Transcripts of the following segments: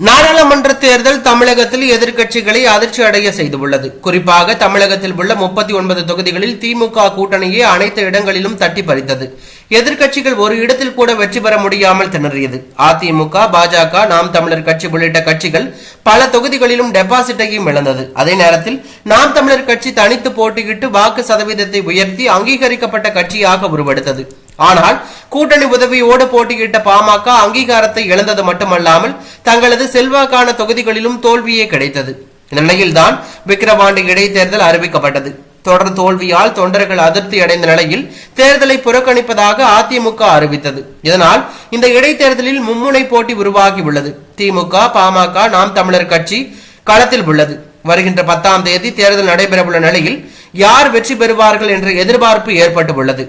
நாடாளுமன்ற தேர்தல் தமிழகத்தில் எதிர்க்கட்சிகளை அதிர்ச்சி அடைய செய்துள்ளது. குறிப்பாக தமிழகத்தில் உள்ள முப்பத்தி ஒன்பது தொகுதிகளில் திமுக கூட்டணியை அனைத்து இடங்களிலும் தட்டி பறித்தது. எதிர்க்கட்சிகள் ஒரு இடத்தில் கூட வெற்றி பெற முடியாமல் திணறியது. அதிமுக பாஜக நாம் தமிழர் கட்சி உள்ளிட்ட கட்சிகள் பல தொகுதிகளிலும் டெபாசிட்டையும் இழந்தது. அதே நேரத்தில் நாம் தமிழர் கட்சி தனித்து போட்டியிட்டு வாக்கு சதவீதத்தை உயர்த்தி அங்கீகரிக்கப்பட்ட கட்சியாக உருவெடுத்தது. ஆனால் கூட்டணி உதவியோடு போட்டியிட்ட பாமக அங்கீகாரத்தை இழந்தது மட்டுமல்லாமல் தங்களது செல்வாக்கான தொகுதிகளிலும் தோல்வியே கிடைத்தது. இந்த விக்கிரவாண்டி இடைத்தேர்தல் அறிவிக்கப்பட்டது. தொடர் தோல்வியால் தொண்டர்கள் அதிருப்தி அடைந்த நிலையில் தேர்தலை புறக்கணிப்பதாக அதிமுக அறிவித்தது. இதனால் இந்த இடைத்தேர்தலில் மும்முனை போட்டி உருவாகியுள்ளது திமுக பாமக நாம் தமிழர் கட்சி களத்தில் உள்ளது. வருகின்ற பத்தாம் தேதி தேர்தல் நடைபெறவுள்ள நிலையில் யார் வெற்றி பெறுவார்கள் என்ற எதிர்பார்ப்பு ஏற்பட்டு உள்ளது.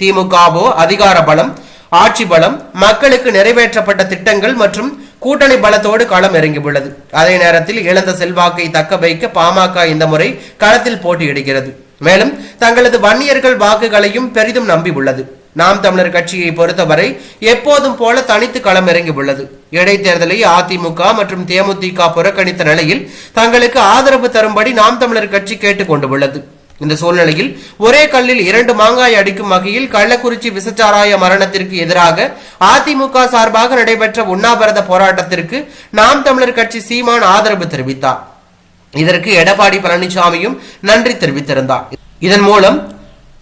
திமுகவோ அதிகார பலம் ஆட்சி பலம் மக்களுக்கு நிறைவேற்றப்பட்ட திட்டங்கள் மற்றும் கூட்டணி பலத்தோடு களம் இறங்கியுள்ளது. அதே நேரத்தில் இழந்த செல்வாக்கை தக்க வைக்க பாமக இந்த முறை களத்தில் போட்டியிடுகிறது. மேலும் தங்களது வன்னியர்கள் வாக்குகளையும் பெரிதும் நம்பியுள்ளது. நாம் தமிழர் கட்சியை பொறுத்தவரை எப்போதும் போல தனித்து களம் இறங்கியுள்ளது. இடைத்தேர்தலை அதிமுக மற்றும் தேமுதிக புறக்கணித்த நிலையில் தங்களுக்கு ஆதரவு தரும்படி நாம் தமிழர் கட்சி கேட்டுக் கொண்டுள்ளது இந்த சூழ்நிலையில் ஒரே கல்லில் இரண்டு மாங்காய் அடிக்கும் வகையில் கள்ளக்குறிச்சி விசச்சாராய மரணத்திற்கு எதிராக அதிமுக சார்பாக நடைபெற்ற உண்ணாவிரத போராட்டத்திற்கு நாம் தமிழர் கட்சி சீமான் ஆதரவு தெரிவித்தார். இதற்கு எடப்பாடி பழனிசாமியும் நன்றி தெரிவித்திருந்தார். இதன் மூலம்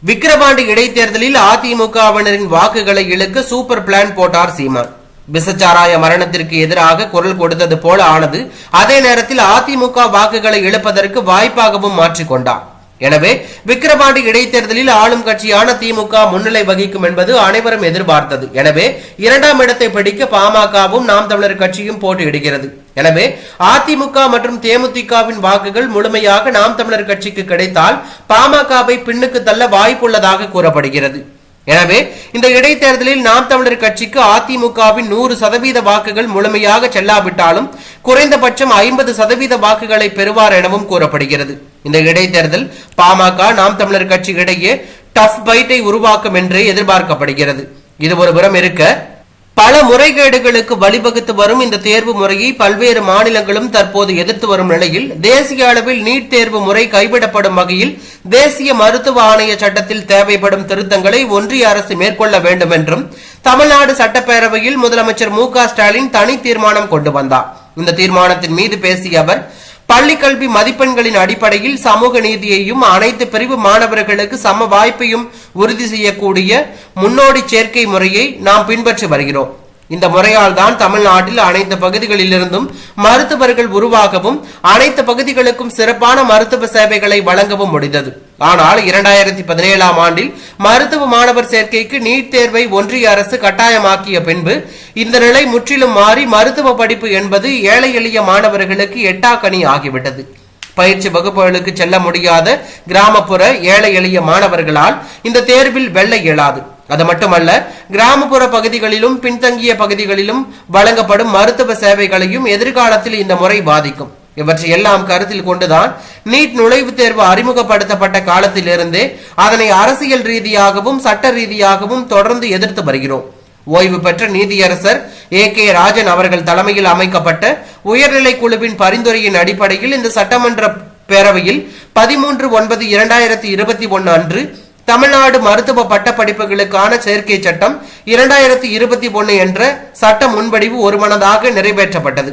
விக்கிரவாண்டி இடைத்தேர்தலில் அதிமுகவினரின் வாக்குகளை இழுக்க சூப்பர் பிளான் போட்டார் சீமான். விசச்சாராய மரணத்திற்கு எதிராக குரல் கொடுத்தது போல ஆனது அதே நேரத்தில் அதிமுக வாக்குகளை இழுப்பதற்கு வாய்ப்பாகவும் மாற்றிக்கொண்டார். எனவே விக்கிரவாண்டி இடைத்தேர்தலில் ஆளும் கட்சியான திமுக முன்னிலை வகிக்கும் என்பது அனைவரும் எதிர்பார்த்தது. எனவே இரண்டாம் இடத்தை பிடிக்க பாமகவும் நாம் தமிழர் கட்சியும் போட்டியிடுகிறது. எனவே அதிமுக மற்றும் தேமுதிகவின் வாக்குகள் முழுமையாக நாம் தமிழர் கட்சிக்கு கிடைத்தால் பாமகவை பின்னுக்கு தள்ள வாய்ப்புள்ளதாக கூறப்படுகிறது. எனவே இந்த இடைத்தேர்தலில் நாம் தமிழர் கட்சிக்கு அதிமுகவின் நூறு சதவீத வாக்குகள் முழுமையாக செல்லாவிட்டாலும் குறைந்தபட்சம் ஐம்பது சதவீத வாக்குகளை பெறுவார் எனவும் கூறப்படுகிறது. இந்த இடைத்தேர்தல் பாமக நாம் தமிழர் கட்சி இடையே டஃப் பைட்டை உருவாக்கும் என்று எதிர்பார்க்கப்படுகிறது. இது ஒரு புறம் இருக்க பல முறைகேடுகளுக்கு வழிவகுத்து வரும் இந்த தேர்வு முறையை பல்வேறு மாநிலங்களும் தற்போது எதிர்த்து வரும் நிலையில் தேசிய அளவில் நீட் தேர்வு முறை கைவிடப்படும் வகையில் தேசிய மருத்துவ ஆணைய சட்டத்தில் தேவைப்படும் திருத்தங்களை ஒன்றிய அரசு மேற்கொள்ள வேண்டும் என்றும் தமிழ்நாடு சட்டப்பேரவையில் முதலமைச்சர் மு க ஸ்டாலின் தனி தீர்மானம் கொண்டு வந்தார். இந்த தீர்மானத்தின் மீது பேசிய அவர் பள்ளி கல்வி மதிப்பெண்களின் அடிப்படையில் சமூக நீதியையும் அனைத்து பிரிவு மாணவர்களுக்கு சம வாய்ப்பையும் உறுதி செய்யக்கூடிய முன்னோடி சேர்க்கை முறையை நாம் பின்பற்றி வருகிறோம். இந்த முறையால் தான் தமிழ்நாட்டில் அனைத்து பகுதிகளிலிருந்தும் மருத்துவர்கள் உருவாகவும் அனைத்து பகுதிகளுக்கும் சிறப்பான மருத்துவ சேவைகளை வழங்கவும் முடிந்தது. ஆனால் இரண்டாயிரத்தி பதினேழாம் ஆண்டில் மருத்துவ மாணவர் சேர்க்கைக்கு நீட் தேர்வை ஒன்றிய அரசு கட்டாயமாக்கிய பின்பு இந்த நிலை முற்றிலும் மாறி மருத்துவ படிப்பு என்பது ஏழை எளிய மாணவர்களுக்கு எட்டாக்கணி ஆகிவிட்டது. பயிற்சி வகுப்புகளுக்கு செல்ல முடியாத கிராமப்புற ஏழை எளிய மாணவர்களால் இந்த தேர்வில் வெல்ல இயலாது. அது மட்டுமல்ல கிராமப்புற பகுதிகளிலும் பின்தங்கிய பகுதிகளிலும் வழங்கப்படும் மருத்துவ சேவைகளையும் எதிர்காலத்தில் இந்த முறை பாதிக்கும். இவற்றை எல்லாம் கருத்தில் கொண்டுதான் நீட் நுழைவுத் தேர்வு அறிமுகப்படுத்தப்பட்ட காலத்திலிருந்தே அதனை அரசியல் ரீதியாகவும் சட்ட ரீதியாகவும் தொடர்ந்து எதிர்த்து வருகிறோம். ஓய்வு பெற்ற நீதியரசர் ஏ கே ராஜன் அவர்கள் தலைமையில் அமைக்கப்பட்ட உயர்நிலை குழுவின் பரிந்துரையின் அடிப்படையில் இந்த சட்டமன்ற பேரவையில் பதிமூன்று ஒன்பது இரண்டாயிரத்தி இருபத்தி ஒன்னு அன்று தமிழ்நாடு மருத்துவ பட்டப்படிப்புகளுக்கான சேர்க்கை சட்டம் இரண்டாயிரத்தி இருபத்தி ஒன்னு என்ற சட்ட முன்வடிவு ஒருமனதாக நிறைவேற்றப்பட்டது.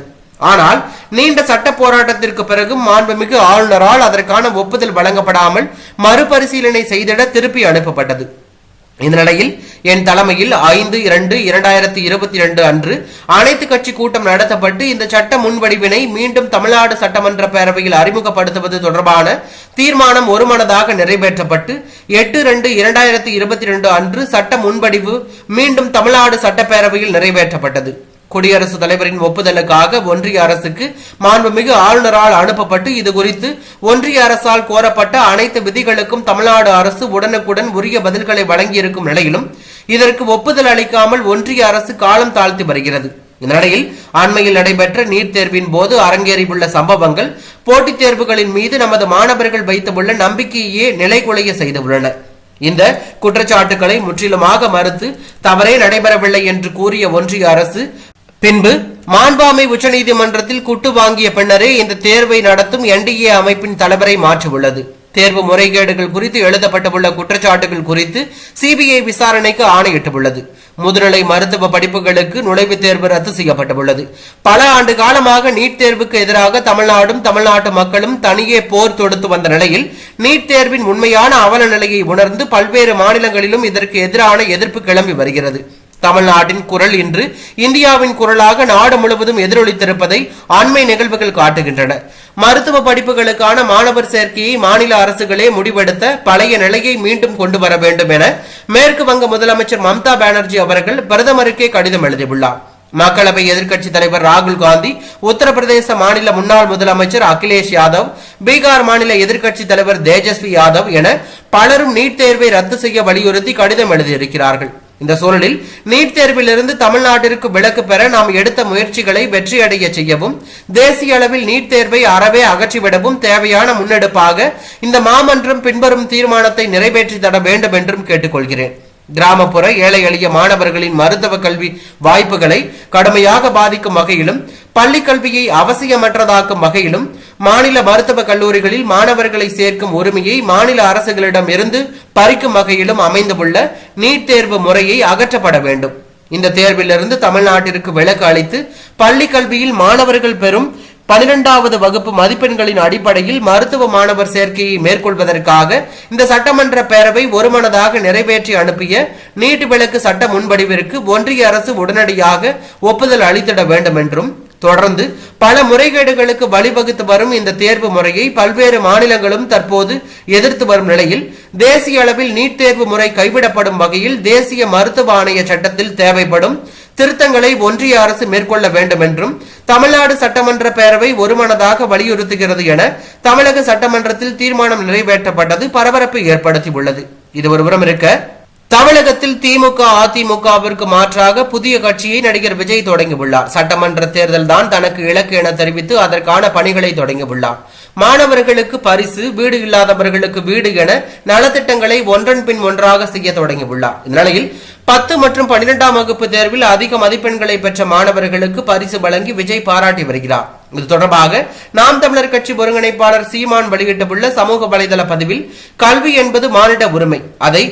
ஆனால் நீண்ட சட்ட போராட்டத்திற்கு பிறகு மாண்புமிகு ஆளுநரால் அதற்கான ஒப்புதல் வழங்கப்படாமல் மறுபரிசீலனை செய்திட திருப்பி அனுப்பப்பட்டது. இந்த நிலையில் என் தலைமையில் ஐந்து இரண்டு இரண்டாயிரத்தி இருபத்தி இரண்டு அன்று அனைத்து கட்சி கூட்டம் நடத்தப்பட்டு இந்த சட்ட முன்வடிவினை மீண்டும் தமிழ்நாடு சட்டமன்ற பேரவையில் அறிமுகப்படுத்துவது தொடர்பான தீர்மானம் ஒருமனதாக நிறைவேற்றப்பட்டு எட்டு ரெண்டு இரண்டாயிரத்தி இருபத்தி ரெண்டு அன்று சட்ட முன்வடிவு மீண்டும் தமிழ்நாடு சட்டப்பேரவையில் நிறைவேற்றப்பட்டது. குடியரசுத் தலைவரின் ஒப்புதலுக்காக ஒன்றிய அரசுக்கு மாண்புமிகு ஆளுநரால் அனுப்பப்பட்டு இது குறித்து ஒன்றிய அரசால் கோரப்பட்ட அனைத்து விதிகளுக்கும் தமிழ்நாடு அரசு உடனுக்குடன் உரிய பதில்களை வழங்கியிருக்கும் நிலையிலும் இதற்கு ஒப்புதல் அளிக்காமல் ஒன்றிய அரசு காலம் தாழ்த்தி வருகிறது. இந்த நிலையில் அண்மையில் நடைபெற்ற நீட் தேர்வின் போது அரங்கேறியுள்ள சம்பவங்கள் போட்டித் தேர்வுகளின் மீது நமது மாணவர்கள் வைத்துள்ள நம்பிக்கையே நிலைகுலைய செய்துள்ளன. இந்த குற்றச்சாட்டுகளை முற்றிலுமாக மறுத்து தவறே நடைபெறவில்லை என்று கூறிய ஒன்றிய அரசு பின்பு மாண்பாமை உச்சநீதிமன்றத்தில் குட்டு வாங்கிய பின்னரே இந்த தேர்வை நடத்தும் என்டிஏ அமைப்பின் தலைவரை மாற்றியுள்ளது தேர்வு முறைகேடுகள் குறித்து எழுதப்பட்டுள்ள குற்றச்சாட்டுகள் குறித்து சிபிஐ விசாரணைக்கு ஆணையிட்டுள்ளது. முதுநிலை மருத்துவ படிப்புகளுக்கு நுழைவுத் தேர்வு ரத்து செய்யப்பட்டுள்ளது. பல ஆண்டு காலமாக நீட் தேர்வுக்கு எதிராக தமிழ்நாடும் தமிழ்நாட்டு மக்களும் தனியே போர் தொடுத்து வந்த நிலையில் நீட் தேர்வின் உண்மையான அவல நிலையை உணர்ந்து பல்வேறு மாநிலங்களிலும் இதற்கு எதிரான எதிர்ப்பு கிளம்பி வருகிறது. தமிழ்நாட்டின் குரல் இன்று இந்தியாவின் குரலாக நாடு முழுவதும் எதிரொலித்திருப்பதை அண்மை நிகழ்வுகள் காட்டுகின்றன. மருத்துவ படிப்புகளுக்கான மாணவர் சேர்க்கையை மாநில அரசுகளே முடிவெடுத்த பழைய நிலையை மீண்டும் கொண்டு வர வேண்டும் என மேற்கு வங்க முதலமைச்சர் மம்தா பானர்ஜி அவர்கள் பிரதமருக்கே கடிதம் எழுதியுள்ளார். மக்களவை எதிர்க்கட்சித் தலைவர் ராகுல் காந்தி உத்தரப்பிரதேச மாநில முன்னாள் முதலமைச்சர் அகிலேஷ் யாதவ் பீகார் மாநில எதிர்க்கட்சித் தலைவர் தேஜஸ்வி யாதவ் என பலரும் நீட் தேர்வை ரத்து செய்ய வலியுறுத்தி கடிதம் எழுதியிருக்கிறார்கள். இந்த சூழலில் நீட் தேர்விலிருந்து தமிழ்நாட்டிற்கு விலக்கு பெற நாம் எடுத்த முயற்சிகளை வெற்றியடைய செய்யவும் தேசிய அளவில் நீட் தேர்வை அறவே அகற்றிவிடவும் தேவையான முன்னெடுப்பாக இந்த மாமன்றம் பின்வரும் தீர்மானத்தை நிறைவேற்றி தர வேண்டும் என்றும் கேட்டுக்கொள்கிறேன். கிராமப்புற ஏழை எளிய மாணவர்களின் மருத்துவ கல்வி வாய்ப்புகளை கடுமையாக பாதிக்கும் வகையிலும் பள்ளி கல்வியை அவசியமற்றதாக்கும் வகையிலும் மாநில மருத்துவக் கல்லூரிகளில் மாணவர்களை சேர்க்கும் உரிமையை மாநில அரசுகளிடம் இருந்து பறிக்கும் வகையிலும் அமைந்துள்ள நீட் தேர்வு முறையை அகற்றப்பட வேண்டும். இந்த தேர்விலிருந்து தமிழ்நாட்டிற்கு விலக்கு அளித்து பள்ளி கல்வியில் மாணவர்கள் பெறும் பனிரெண்டாவது வகுப்பு மதிப்பெண்களின் அடிப்படையில் மருத்துவ மாணவர் சேர்க்கையை மேற்கொள்வதற்காக இந்த சட்டமன்ற பேரவை ஒருமனதாக நிறைவேற்றி அனுப்பிய நீட்டு விலக்கு சட்ட முன்வடிவிற்கு ஒன்றிய அரசு உடனடியாக ஒப்புதல் அளித்திட வேண்டும் என்றும் தொடர்ந்து பல முறைகேடுகளுக்கு வழிவகுத்து வரும் இந்த தேர்வு முறையை பல்வேறு மாநிலங்களும் தற்போது எதிர்த்து வரும் நிலையில் தேசிய அளவில் நீட் தேர்வு முறை கைவிடப்படும் வகையில் தேசிய மருத்துவ ஆணைய சட்டத்தில் தேவைப்படும் திருத்தங்களை ஒன்றிய அரசு மேற்கொள்ள வேண்டும் என்றும் தமிழ்நாடு சட்டமன்ற பேரவை ஒருமனதாக வலியுறுத்துகிறது என தமிழக சட்டமன்றத்தில் தீர்மானம் நிறைவேற்றப்பட்டது பரபரப்பை ஏற்படுத்தியுள்ளது. இது ஒருபுறம் இருக்க தமிழகத்தில் திமுக அதிமுகவிற்கு மாற்றாக புதிய கட்சியை நடிகர் விஜய் தொடங்கியுள்ளார். சட்டமன்ற தேர்தல் தான் தனக்கு இலக்கு என தெரிவித்து அதற்கான பணிகளை தொடங்கியுள்ளார். மாணவர்களுக்கு பரிசு வீடு இல்லாதவர்களுக்கு வீடு என நலத்திட்டங்களை ஒன்றன் பின் ஒன்றாக செய்ய தொடங்கியுள்ளார். இந்நிலையில் பத்து மற்றும் பன்னிரெண்டாம் வகுப்பு தேர்வில் அதிக மதிப்பெண்களை பெற்ற மாணவர்களுக்கு பரிசு வழங்கி விஜய் பாராட்டி வருகிறார். இது தொடர்பாக நாம் தமிழர் கட்சி ஒருங்கிணைப்பாளர் சீமான் வெளியிட்டுள்ள சமூக வலைதள பதிவில் கல்வி என்பது மானிட உரிமை. அதை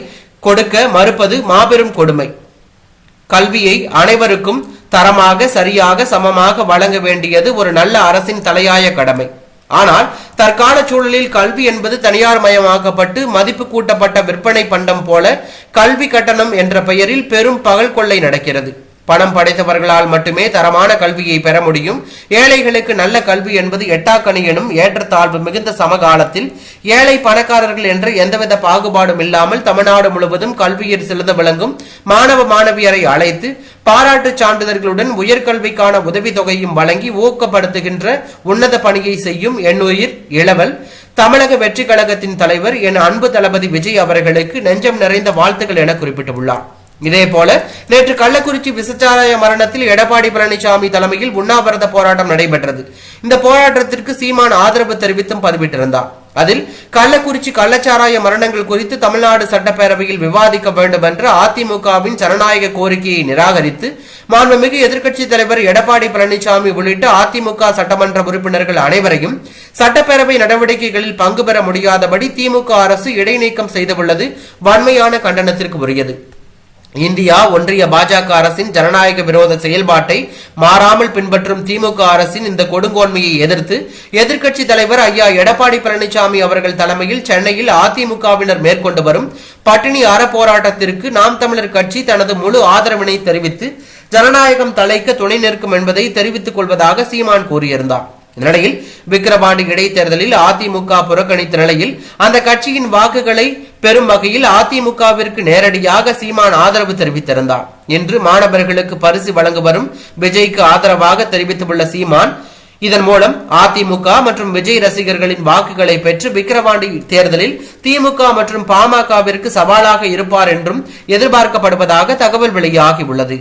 கொடுக்க மறுப்பது மாபெரும் கொடுமை. கல்வியை அனைவருக்கும் தரமாக சரியாக சமமாக வழங்க வேண்டியது ஒரு நல்ல அரசின் தலையாய கடமை. ஆனால் தற்கால சூழலில் கல்வி என்பது தனியார் மயமாக்கப்பட்டு மதிப்பு கூட்டப்பட்ட விற்பனை பண்டம் போல கல்வி கட்டணம் என்ற பெயரில் பெரும் பகல் கொள்ளை நடக்கிறது. பணம் படைத்தவர்களால் மட்டுமே தரமான கல்வியை பெற முடியும். ஏழைகளுக்கு நல்ல கல்வி என்பது எட்டாக்கணி எனும் ஏற்றத்தாழ்வு மிகுந்த சமகாலத்தில் ஏழை பணக்காரர்கள் என்று எந்தவித பாகுபாடும் இல்லாமல் தமிழ்நாடு முழுவதும் கல்வியில் சிறந்து விளங்கும் மாணவ மாணவியரை அழைத்து பாராட்டுச் சான்றிதழ்களுடன் உயர்கல்விக்கான உதவித்தொகையும் வழங்கி ஊக்கப்படுத்துகின்ற உன்னத பணியை செய்யும் எண்ணுயிர் இளவல் தமிழக வெற்றி கழகத்தின் தலைவர் என் அன்பு தளபதி விஜய் அவர்களுக்கு நெஞ்சம் நிறைந்த வாழ்த்துக்கள் என குறிப்பிட்டுள்ளார். இதேபோல நேற்று கள்ளக்குறிச்சி விசச்சாராய மரணத்தில் எடப்பாடி பழனிசாமி தலைமையில் உண்ணாவிரத போராட்டம் நடைபெற்றது. இந்த போராட்டத்திற்கு சீமான் ஆதரவு தெரிவித்தும் பதிவிட்டிருந்தார். அதில் கள்ளக்குறிச்சி கள்ளச்சாராய மரணங்கள் குறித்து தமிழ்நாடு சட்டப்பேரவையில் விவாதிக்க வேண்டும் என்ற அதிமுகவின் ஜனநாயக கோரிக்கையை நிராகரித்து மாண்புமிகு எதிர்க்கட்சித் தலைவர் எடப்பாடி பழனிசாமி உள்ளிட்ட அதிமுக சட்டமன்ற உறுப்பினர்கள் அனைவரையும் சட்டப்பேரவை நடவடிக்கைகளில் பங்கு பெற முடியாதபடி திமுக அரசு இடைநீக்கம் செய்துள்ளது வன்மையான கண்டனத்திற்கு உரியது. இந்தியா ஒன்றிய பாஜக அரசின் ஜனநாயக விரோத செயல்பாட்டை மாறாமல் பின்பற்றும் திமுக அரசின் இந்த கொடுங்கோன்மையை எதிர்த்து எதிர்க்கட்சி தலைவர் ஐயா எடப்பாடி பழனிசாமி அவர்கள் தலைமையில் சென்னையில் அதிமுகவினர் மேற்கொண்டு வரும் பட்டினி அற போராட்டத்திற்கு நாம் தமிழர் கட்சி தனது முழு ஆதரவினை தெரிவித்து ஜனநாயகம் தலைக்க துணை நிற்கும் என்பதை தெரிவித்துக் கொள்வதாக சீமான் கூறியிருந்தார். இந்நிலையில் விக்கிரவாண்டி இடைத்தேர்தலில் அதிமுக புறக்கணித்த நிலையில் அந்த கட்சியின் வாக்குகளை பெறும் வகையில் அதிமுகவிற்கு நேரடியாக சீமான் ஆதரவு தெரிவித்திருந்தார் என்று மாணவர்களுக்கு பரிசு வழங்க வரும் விஜய்க்கு ஆதரவாக தெரிவித்துள்ள சீமான் இதன் மூலம் அதிமுக மற்றும் விஜய் ரசிகர்களின் வாக்குகளை பெற்று விக்கிரவாண்டி தேர்தலில் திமுக மற்றும் பாமகவிற்கு சவாலாக இருப்பார் என்றும் எதிர்பார்க்கப்படுவதாக தகவல் வெளியாகியுள்ளது.